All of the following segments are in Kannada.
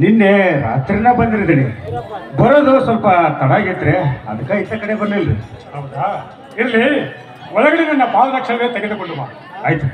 ನಿನ್ನೆ ರಾತ್ರಿನ ಬಂದಿರ್ತೀನಿ. ಬರೋದು ಸ್ವಲ್ಪ ತಡ ಆಗಿತ್ರಿ ಅದಕ್ಕೆ ಇತ್ತ ಕಡೆ ಬರಲಿಲ್ಲ ಹೌದಾ? ಇರ್ಲಿ ಒಳಗಡೆ ನನ್ನ ಪಾದರಕ್ಷಣೆ ತೆಗೆದುಕೊಂಡು ಬಾ. ಆಯ್ತು.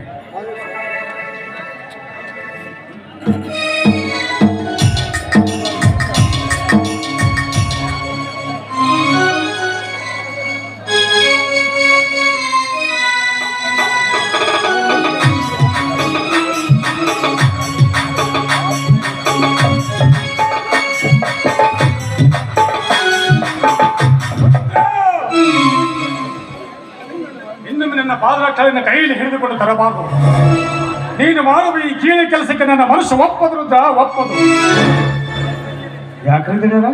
ಪಾದರಕ್ಷೆಯನ್ನು ಕೈಯಲ್ಲಿ ಹಿಡಿದುಕೊಂಡು ತರಬಾರದು. ನೀನು ಮಾಡುವ ಈ ಕೀಳು ಕೆಲಸಕ್ಕೆ ನನ್ನ ಮನಸ್ಸು ಒಪ್ಪದ್ರು ಒಪ್ಪದು. ಯಾಕೆ ದಿನ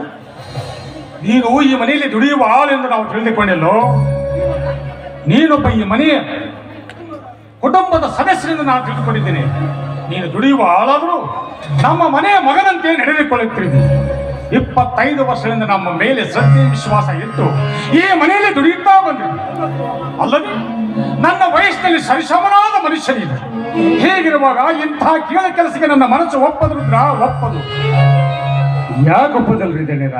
ನೀನು ಈ ಮನೆಯಲ್ಲಿ ದುಡಿಯುವ ಆಳೆಂದು ನಾವು ತಿಳಿದುಕೊಂಡಿಲ್ಲೋ? ನೀನೊಬ್ಬ ಈ ಮನೆಯ ಕುಟುಂಬದ ಸದಸ್ಯರಿಂದ ನಾನು ತಿಳಿದುಕೊಂಡಿದ್ದೇನೆ. ನೀನು ದುಡಿಯುವ ಆಳಾದರೂ ನಮ್ಮ ಮನೆಯ ಮಗನಂತೆ ನಡೆದುಕೊಳ್ಳುತ್ತಿರುವೆ ಇಪ್ಪತ್ತೈದು ವರ್ಷದಿಂದ ನಮ್ಮ ಮೇಲೆ ಶ್ರದ್ಧೆ, ವಿಶ್ವಾಸ ಇತ್ತು. ಈ ಮನೆಯಲ್ಲಿ ದುಡಿಯುತ್ತಾ ಬಂದಿದೆ ಅಲ್ಲದೆ ನನ್ನ ವಯಸ್ಸಿನಲ್ಲಿ ಸರಿಸಮನಾದ ಮನುಷ್ಯನಿದೆ ಹೀಗಿರುವಾಗ ಇಂಥ ಕೀಳ ಕೆಲಸಕ್ಕೆ ನನ್ನ ಮನಸ್ಸು ಒಪ್ಪದು ರುದ್ರ ಒಪ್ಪದು. ಯಾಕೆ ಒಪ್ಪದಲ್ರಿ ದಣಿರ?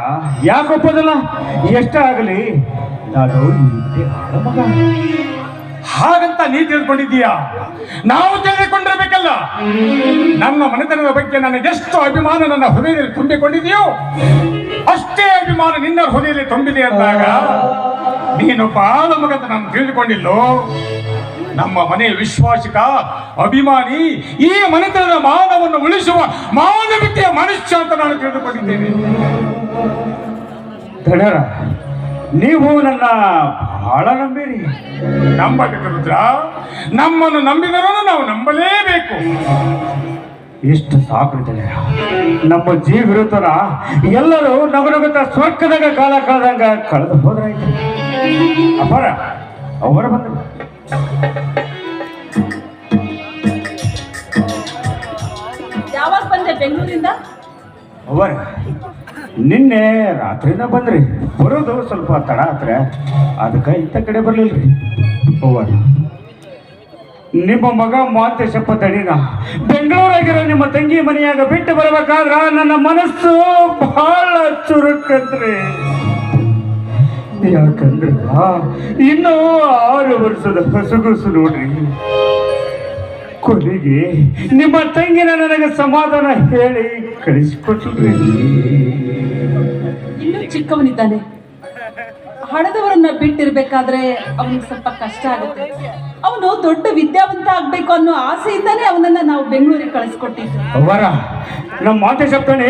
ಯಾಕೆ ಒಪ್ಪದಲ್ಲ? ಎಷ್ಟೇ ಆಗಲಿ, ನಾನು ಹಾಗಂತ ನೀ ತಿಳ್ಕೊಂಡಿದ್ದೀಯಾ? ನಾವು ತಿಳಿದುಕೊಂಡಿರ್ಬೇಕಲ್ಲ ನನ್ನ ಮನೆತನದ ಬಗ್ಗೆ ನನಗೆಷ್ಟು ಅಭಿಮಾನ ನನ್ನ ಹೃದಯದಲ್ಲಿ ತುಂಬಿಕೊಂಡಿದೆಯೋ, ಅಷ್ಟೇ ಅಭಿಮಾನ ನಿನ್ನ ಹೃದಯದಲ್ಲಿ ತುಂಬಿದೆ ಅಂದಾಗ, ನೀನು ಬಾಳ ಮಗಂತ ನಾನು ತಿಳಿದುಕೊಂಡಿಲ್ಲೋ? ನಮ್ಮ ಮನೆಯ ವಿಶ್ವಾಸಿಕ, ಅಭಿಮಾನಿ, ಈ ಮನೆತನದ ಮಾನವನ್ನು ಉಳಿಸುವ ಮಾನವೀಯ ಮನುಷ್ಯ ಅಂತ ನಾನು ತಿಳಿದುಕೊಂಡಿದ್ದೇನೆ. ನೀವು ನನ್ನ ಬಹಳ ನಂಬಿರಿ. ನಂಬಬೇಕು ರುದ್ರ? ನಮ್ಮನ್ನು ನಂಬಿದರೂ ನಾವು ನಂಬಲೇಬೇಕು. ಎಷ್ಟು ಸಾಕು ದಣರ ನಮ್ಮ ಜೀವ ಎಲ್ಲರೂ ಎಲ್ಲರೂ ನಗನಗುತ್ತ ಸ್ವರ್ಗದಾಗ ಕಾಲ ಕಳೆದಂಗ ಕಳೆದು ಹೋದ್ರಾಯ್ತು. ಅಪಾರ. ಅವರ ಬಂದ ಬಂದೆ ಬೆಂಗಳೂರಿಂದ? ಅವರ, ನಿನ್ನೆ ರಾತ್ರಿನ ಬಂದ್ರಿ. ಬರೋದು ಸ್ವಲ್ಪ ತಡ ಆತ್ರ. ಅದಕ್ಕೆ ಇಂಥ ಕಡೆ ಬರ್ಲಿಲ್ರಿ. ಅವರ, ನಿಮ್ಮ ಮಗ ಮಾತೇಶಪ್ಪ ತಡಿನ. ಬೆಂಗಳೂರಾಗಿರೋ ನಿಮ್ಮ ತಂಗಿ ಮನೆಯಾಗ ಬಿಟ್ಟು ಬರ್ಬೇಕಾದ್ರ ನನ್ನ ಮನಸ್ಸು ಬಹಳ ಚುರುಕಂತ್ರಿ. ಯಾಕಂದ್ರ ಇನ್ನೂ ಆರು ವರ್ಷದ ಹಸುಗುಸು ನೋಡ್ರಿ. ಕೊನೆಗೆ ನಿಮ್ಮ ತಂಗಿನ ನನಗೆ ಸಮಾಧಾನ ಹೇಳಿ ಕಳಿಸಿಕೊಟ್ರಿ ಇನ್ನೂ ಚಿಕ್ಕವನಿದ್ದಾನೆ. ಹಣದವರನ್ನ ಬಿಟ್ಟಿರ್ಬೇಕಾದ್ರೆ ಅವನಿಗೆ ಸ್ವಲ್ಪ ಕಷ್ಟ ಆಗುತ್ತೆ. ಅವನು ದೊಡ್ಡ ವಿದ್ಯಾವಂತ ಆಗ್ಬೇಕು ಅನ್ನೋ ಆಸೆಯಿಂದಾನೇ ಅವನನ್ನ ನಾವು ಬೆಂಗಳೂರಿಗೆ ಕಳಿಸ್ಕೊಟ್ಟಿದ್ವಿ ಅವರ ನಮ್ಮ ಮಾತೆ ಸಪ್ತಾನೆ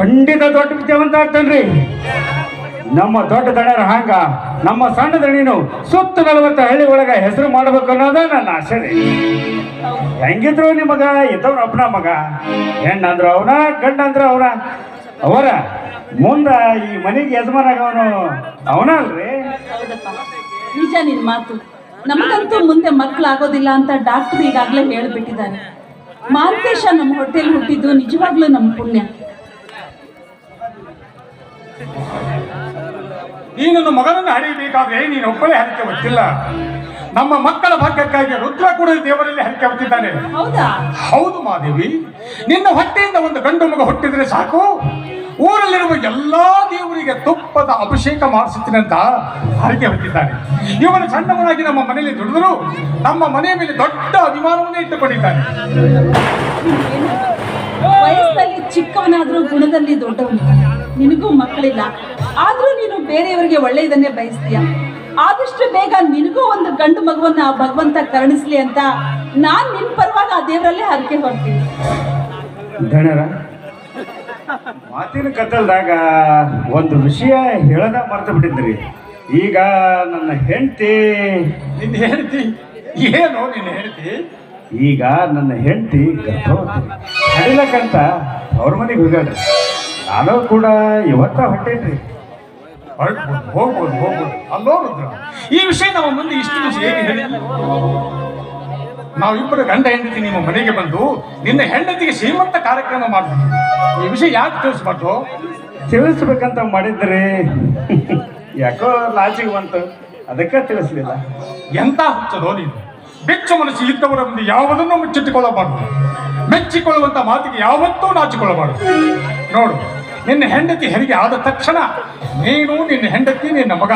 ಖಂಡಿತ ದೊಡ್ಡ ವಿದ್ಯಾವಂತ ಆಗ್ತಾನ್ರಿ. ನಮ್ಮ ದೊಡ್ಡ ದಣರ ಹಂಗ ನಮ್ಮ ಸಣ್ಣ ದಣಿನು ಸುತ್ತ ನಲವತ್ತು ಹಳ್ಳಿ ಒಳಗ ಹೆಸರು ಮಾಡ್ಬೇಕು ಅನ್ನೋದ ನನ್ನ ಆಸೆ ಹೆಂಗಿದ್ರು ನಿಮಗ, ಇದ್ದವ್ರ ಅಪ್ಪನ ಮಗ, ಹೆಣ್ಣಂದ್ರ ಅವನ, ಗಂಡಂದ್ರ ಅವನ. ಅವರ ಮುಂದ ಈ ಮನೆಗೆ ಯಜಮಾನ ಅವನು ಅವನ ಅಲ್ರಿ ನಿಜ ನಿನ್ ಮಾತು. ನಮಗಂತೂ ಮುಂದೆ ಮಕ್ಕಳಾಗೋದಿಲ್ಲ ಅಂತ ಡಾಕ್ಟರ್ ಈಗಾಗಲೇ ಹೇಳ್ಬಿಟ್ಟಿದ್ದಾರೆ. ಮಾಂತೇಶ ನಮ್ಮ ಹೊಟ್ಟೆಲ್ ಹುಟ್ಟಿದ್ದು ನಿಜವಾಗ್ಲೂ ನಮ್ಮ ಪುಣ್ಯ. ನೀನನ್ನು ಮಗನನ್ನು ಹರಿಬೇಕಾದ್ರೆ ನೀನು ಒಬ್ಬಳೇ ಹರಿಕೆ ಗೊತ್ತಿಲ್ಲ ನಮ್ಮ ಮಕ್ಕಳ ಭಾಗ್ಯಕ್ಕಾಗಿ ರುದ್ರ ಕೂಡ ದೇವರಲ್ಲಿ ಹರಿಕೆ ಹೊತ್ತಿದ್ದಾನೆ. ಹೌದಾ? ಮಾದೇವಿ. ನಿನ್ನ ಹೊಟ್ಟೆಯಿಂದ ಒಂದು ಗಂಡು ಮಗ ಹುಟ್ಟಿದ್ರೆ ಸಾಕು. ಊರಲ್ಲಿರುವ ಎಲ್ಲಾ ದೇವರಿಗೆ ತುಪ್ಪದ ಅಭಿಷೇಕ ಮಾಡಿಸುತ್ತೇನೆ ಅಂತ ಹರಕೆ ಹೊತ್ತಿದ್ದಾನೆ. ಇವನು ಸಣ್ಣವನಾಗಿ ನಮ್ಮ ಮನೆಯಲ್ಲಿ ದುಡಿದರು ನಮ್ಮ ಮನೆಯ ಮೇಲೆ ದೊಡ್ಡ ಅಭಿಮಾನವನ್ನೇ ಇಟ್ಟುಕೊಂಡಿದ್ದಾನೆ. ಚಿಕ್ಕವನಾದ್ರೂ ಗುಣದಲ್ಲಿ ದೊಡ್ಡವನು. ನಿನಗೂ ಮಕ್ಕಳಿಲ್ಲ. ಆದ್ರೂ ನೀನು ಬೇರೆಯವರಿಗೆ ಒಳ್ಳೆಯದನ್ನೇ ಬಯಸ್ತೀಯ. ಆದಷ್ಟು ಬೇಗ ನಿನಗೂ ಒಂದು ಗಂಡು ಮಗುವನ್ನ ಆ ಭಗವಂತ ಕರುಣಿಸ್ಲಿ ಅಂತ ನಾನ್ ನಿನ್ ಪರವಾಗಿ ಆ ದೇವರಲ್ಲೇ ಹರಕೆ ಹೊರ್ತೀನಿ ದಣರ ಮಾತಿನ ಕತ್ತಲ್ದಾಗ ಒಂದು ವಿಷಯ ಹೇಳದ ಮರ್ತು ಬಿಟ್ಟಿದ್ರಿ. ಈಗ ನನ್ನ ಹೆಂಡತಿ. ನಿನ್ನ ಹೆಂಡತಿ? ಏನು ನಿನ್ನ ಹೆಂಡತಿ? ಈಗ ನನ್ನ ಹೆಂಡತಿ ಗರ್ಭವತಿ. ಹಡಿಲಕ್ಕಂತ ಅವ್ರ ಮನೆಗೆ ಹೋಗ್ಯಾಡ್ರಿ ನಾನು ಕೂಡ ಇವತ್ತ ಹೊಟ್ಟೇನ್ರಿ ಹೋಗ್ಬೋದು ಹೋಗ್ಬೋದು. ಅಲ್ಲೋ ರುದ್ರ ಈ ವಿಷಯ ನಮ್ಮ ಮುಂದೆ ಇಷ್ಟು ದಿವಸ ಹೇಗೆ ಹೇಳಿ ನಾವಿಬ್ಬರು ಗಂಡ ಹೆಂಡತಿ ನಿಮ್ಮ ಮನೆಗೆ ಬಂದು ನಿನ್ನ ಹೆಂಡತಿಗೆ ಶ್ರೀಮಂತ ಕಾರ್ಯಕ್ರಮ ಮಾಡ್ತೀವಿ. ಈ ವಿಷಯ ಯಾಕೆ ತಿಳಿಸ್ಬಾರ್ದು? ತಿಳಿಸ್ಬೇಕಂತ ಮಾಡಿದ್ರಿ. ಯಾಕೋ ಲಾಜಿಗೆ ಬಂತು. ಅದಕ್ಕೆ ತಿಳಿಸ್ಲಿಲ್ಲ. ಎಂತ ಹುಚ್ಚದೋ ನೀನು? ಬೆಚ್ಚ ಮನಸ್ಸು ಇದ್ದವರ ಮುಂದೆ ಯಾವುದನ್ನು ಮುಚ್ಚಿಟ್ಟುಕೊಳ್ಳಬಾರದು. ಮೆಚ್ಚಿಕೊಳ್ಳುವಂತ ಮಾತಿಗೆ ಯಾವತ್ತೂ ನಾಚಿಕೊಳ್ಳಬಾರದು. ನೋಡು, ನಿನ್ನ ಹೆಂಡತಿ ಹೆರಿಗೆ ಆದ ತಕ್ಷಣ ನೀನು ನಿನ್ನ ಹೆಂಡತಿ, ನಿನ್ನ ಮಗ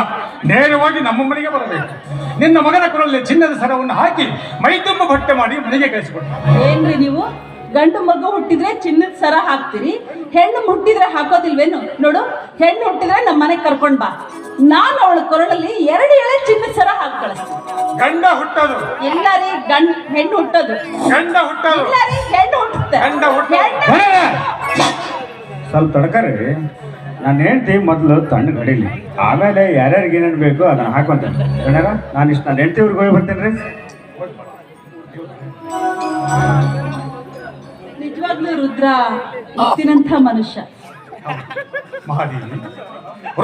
ನೇರವಾಗಿ ನಮ್ಮ ಮನೆಗೆ ಬರಬೇಕು. ನಿನ್ನ ಮಗನ ಕೊರಳಲ್ಲಿ ಚಿನ್ನದ ಸರವನ್ನು ಹಾಕಿ ಮೈತುಂಬ ಬಟ್ಟೆ ಮಾಡಿ ಮನೆಗೆ ಕಳಿಸಿಕೊಡ್ತಾರೆ ಏನ್ರಿ ನೀವು? ಗಂಡು ಮಗು ಹುಟ್ಟಿದ್ರೆ ಚಿನ್ನದ ಸರ ಹಾಕ್ತೀರಿ ಹೆಣ್ಣು ಹುಟ್ಟಿದ್ರೆ ಹಾಕೋದಿಲ್ವೇನು? ನೋಡು ಹೆಣ್ಣು ಹುಟ್ಟಿದ್ರೆ ನಮ್ಮ ಮನೆಗೆ ಕರ್ಕೊಂಡ್ ಬಾ. ನಾನು ಅವಳ ಕೊರಳಲ್ಲಿ ಎರಡು ಎಳೆ ಚಿನ್ನದ ಸರ ಹಾಕಿ ಕಳಿಸ್ತೀನಿ ಗಂಡ ಹುಟ್ಟೋದು. ಇಲ್ಲ ರೀ ಗಂಡ ಹೆಣ್ಣು ಹುಟ್ಟೋದು. ಗಂಡ ಹುಟ್ಟೋದು. ಇಲ್ಲ ರೀ ಹೆಣ್ಣು ಹುಟ್ಟುತ್ತೆ. ಗಂಡ ಹುಟ್ಟೋದು. ಸ್ವಲ್ಪ ತಡ್ಕರಿ. ನಾನು ಹೆಂಡ್ತಿ ಮೊದಲು ತಣ್ಣಗೆ ಹೊಡಿಲಿ ಆಮೇಲೆ ಯಾರ್ಯಾರಿಗೆ ಏನೇನು ಬೇಕು ಅದನ್ನ ಹಾಕೊಂತೇನೆ. ಗಣ್ಯರ ನಾನು ಇಷ್ಟು ನನ್ನ ಹೆಂಡತಿ ಊರಿಗೆ ಹೋಗಿ ಬರ್ತೇನೆ ರೀ. ನಿಜವಾಗ್ಲೂ ರುದ್ರ ಮುತ್ತಿನಂತ ಮನುಷ್ಯ.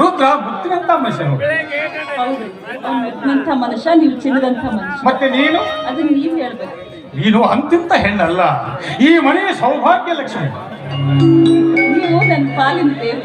ರುದ್ರ ಮುತ್ತಿನಂತ ಮನುಷ್ಯ ಹೌದು ಮುತ್ತಿನಂತ ಮನುಷ್ಯ ನೀವು ಚಿನ್ನದಂತ ಮನುಷ್ಯ. ಮತ್ತೆ ನೀನು? ಅದು ನೀವ್ ಹೇಳ್ಬೇಕು. ನೀನು ಅಂತಿಂತ ಹೆಣ್ಣಲ್ಲ. ಈ ಮನೆ ಸೌಭಾಗ್ಯ ಲಕ್ಷ್ಮಿ. ನೀವು ನನ್ನ ಪಾಲಿನ ದೇವ್